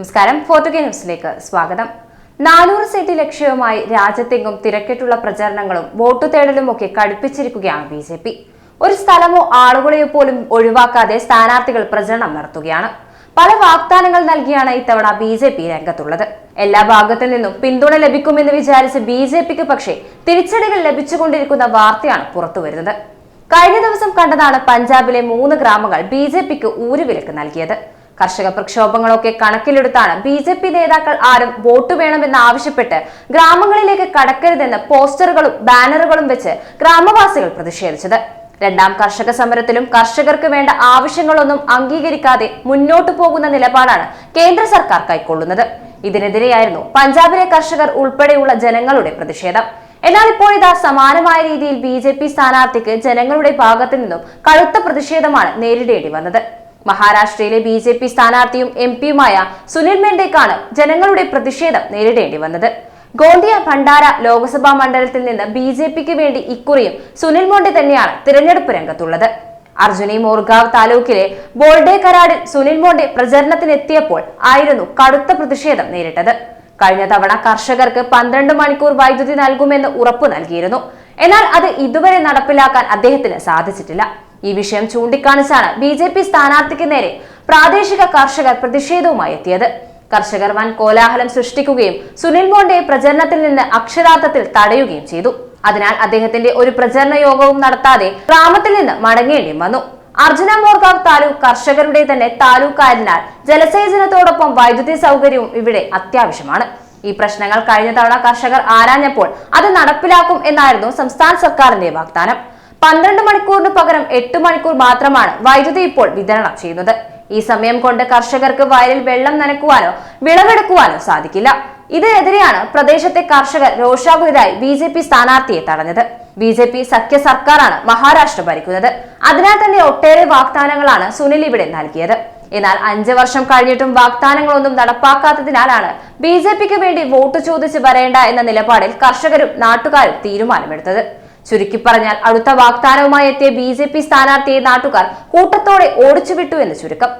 നമസ്കാരം. ഫോർട്ടുഗേ ന്യൂസിലേക്ക് സ്വാഗതം. നാനൂറ് സീറ്റ് ലക്ഷ്യവുമായി രാജ്യത്തെങ്ങും തിരക്കിട്ടുള്ള പ്രചരണങ്ങളും വോട്ടു തേടലും ഒക്കെ കടുപ്പിച്ചിരിക്കുകയാണ് ബി ജെ പി. ഒരു സ്ഥലമോ ആളുകളെയോ പോലും ഒഴിവാക്കാതെ സ്ഥാനാർത്ഥികൾ പ്രചരണം നടത്തുകയാണ്. പല വാഗ്ദാനങ്ങൾ നൽകിയാണ് ഇത്തവണ ബി ജെ പി രംഗത്തുള്ളത്. എല്ലാ ഭാഗത്തു നിന്നും പിന്തുണ ലഭിക്കുമെന്ന് വിചാരിച്ച് ബി ജെ പിക്ക് പക്ഷേ തിരിച്ചടികൾ ലഭിച്ചുകൊണ്ടിരിക്കുന്ന വാർത്തയാണ് പുറത്തുവരുന്നത്. കഴിഞ്ഞ ദിവസം കണ്ടതാണ് പഞ്ചാബിലെ മൂന്ന് ഗ്രാമങ്ങൾ ബി ജെ പിക്ക് ഊരുവിലക്ക് നൽകിയത്. കർഷക പ്രക്ഷോഭങ്ങളൊക്കെ കണക്കിലെടുത്താണ് ബി ജെ പി നേതാക്കൾ ആരും വോട്ട് വേണമെന്ന് ആവശ്യപ്പെട്ട് ഗ്രാമങ്ങളിലേക്ക് കടക്കരുതെന്ന് പോസ്റ്ററുകളും ബാനറുകളും വെച്ച് ഗ്രാമവാസികൾ പ്രതിഷേധിച്ചത്. രണ്ടാം കർഷക സമരത്തിലും കർഷകർക്ക് വേണ്ട ആവശ്യങ്ങളൊന്നും അംഗീകരിക്കാതെ മുന്നോട്ടു പോകുന്ന നിലപാടാണ് കേന്ദ്ര സർക്കാർ കൈക്കൊള്ളുന്നത്. ഇതിനെതിരെയായിരുന്നു പഞ്ചാബിലെ കർഷകർ ഉൾപ്പെടെയുള്ള ജനങ്ങളുടെ പ്രതിഷേധം. എന്നാൽ ഇപ്പോൾ ഇതാ സമാനമായ രീതിയിൽ ബി ജെ പി സ്ഥാനാർത്ഥിക്ക് ജനങ്ങളുടെ ഭാഗത്തു നിന്നും കടുത്ത പ്രതിഷേധമാണ് നേരിടേണ്ടി വന്നത്. മഹാരാഷ്ട്രയിലെ ബി ജെ പി സ്ഥാനാർത്ഥിയും എം പിയുമായ സുനിൽ മെൻഡേക്കാണ് ജനങ്ങളുടെ പ്രതിഷേധം നേരിടേണ്ടി വന്നത്. ഗോണ്ടിയ ഭണ്ഡാര ലോക്സഭാ മണ്ഡലത്തിൽ നിന്ന് ബി ജെ പിക്ക് വേണ്ടി ഇക്കുറിയും സുനിൽ മോണ്ടെ തന്നെയാണ് തിരഞ്ഞെടുപ്പ് രംഗത്തുള്ളത്. അർജുനി മോർഗാവ് താലൂക്കിലെ ബോൾഡേ കരാടിൽ സുനിൽ മോണ്ടെ പ്രചരണത്തിനെത്തിയപ്പോൾ ആയിരുന്നു കടുത്ത പ്രതിഷേധം നേരിട്ടത്. കഴിഞ്ഞ തവണ കർഷകർക്ക് പന്ത്രണ്ട് മണിക്കൂർ വൈദ്യുതി നൽകുമെന്ന് ഉറപ്പു നൽകിയിരുന്നു. എന്നാൽ അത് ഇതുവരെ നടപ്പിലാക്കാൻ അദ്ദേഹത്തിന് സാധിച്ചിട്ടില്ല. ഈ വിഷയം ചൂണ്ടിക്കാണിച്ചാണ് ബി ജെ പി സ്ഥാനാർത്ഥിക്ക് നേരെ പ്രാദേശിക കർഷകർ പ്രതിഷേധവുമായി എത്തിയത്. കർഷകർ വൻ കോലാഹലം സൃഷ്ടിക്കുകയും സുനിൽ മോണ്ടയെ പ്രചരണത്തിൽ നിന്ന് അക്ഷരാർത്ഥത്തിൽ തടയുകയും ചെയ്തു. അതിനാൽ അദ്ദേഹത്തിന്റെ ഒരു പ്രചരണ യോഗവും നടത്താതെ ഗ്രാമത്തിൽ നിന്ന് മടങ്ങേണ്ടി വന്നു. അർജുന മോർഗാവ് താലൂക്ക് കർഷകരുടെ തന്നെ താലൂക്കായതിനാൽ ജലസേചനത്തോടൊപ്പം വൈദ്യുതി സൗകര്യവും ഇവിടെ അത്യാവശ്യമാണ്. ഈ പ്രശ്നങ്ങൾ കഴിഞ്ഞ തവണ കർഷകർ ആരാഞ്ഞപ്പോൾ അത് നടപ്പിലാക്കും എന്നായിരുന്നു സംസ്ഥാന സർക്കാരിന്റെ വാഗ്ദാനം. പന്ത്രണ്ട് മണിക്കൂറിന് പകരം എട്ട് മണിക്കൂർ മാത്രമാണ് വൈദ്യുതി ഇപ്പോൾ വിതരണം ചെയ്യുന്നത്. ഈ സമയം കൊണ്ട് കർഷകർക്ക് വയലിൽ വെള്ളം നനക്കുവാനോ വിളവെടുക്കുവാനോ സാധിക്കില്ല. ഇതിനെതിരെയാണ് പ്രദേശത്തെ കർഷകർ രോഷാകുലരായി ബി ജെ പി സ്ഥാനാർത്ഥിയെ തടഞ്ഞത്. ബി ജെ പി സഖ്യ സർക്കാരാണ് മഹാരാഷ്ട്ര ഭരിക്കുന്നത്. അതിനാൽ തന്നെ ഒട്ടേറെ വാഗ്ദാനങ്ങളാണ് സുനിൽ ഇവിടെ നൽകിയത്. എന്നാൽ അഞ്ച് വർഷം കഴിഞ്ഞിട്ടും വാഗ്ദാനങ്ങളൊന്നും നടപ്പാക്കാത്തതിനാലാണ് ബി ജെ പിക്ക് വേണ്ടി വോട്ട് ചോദിച്ച് വരേണ്ട എന്ന നിലപാടിൽ കർഷകരും നാട്ടുകാരും തീരുമാനമെടുത്തത്. ചുരുക്കി പറഞ്ഞാൽ അടുത്ത വാഗ്ദാനവുമായി എത്തിയ ബി ജെ പി സ്ഥാനാർത്ഥിയെ നാട്ടുകാർ കൂട്ടത്തോടെ ഓടിച്ചുവിട്ടു എന്ന് ചുരുക്കം.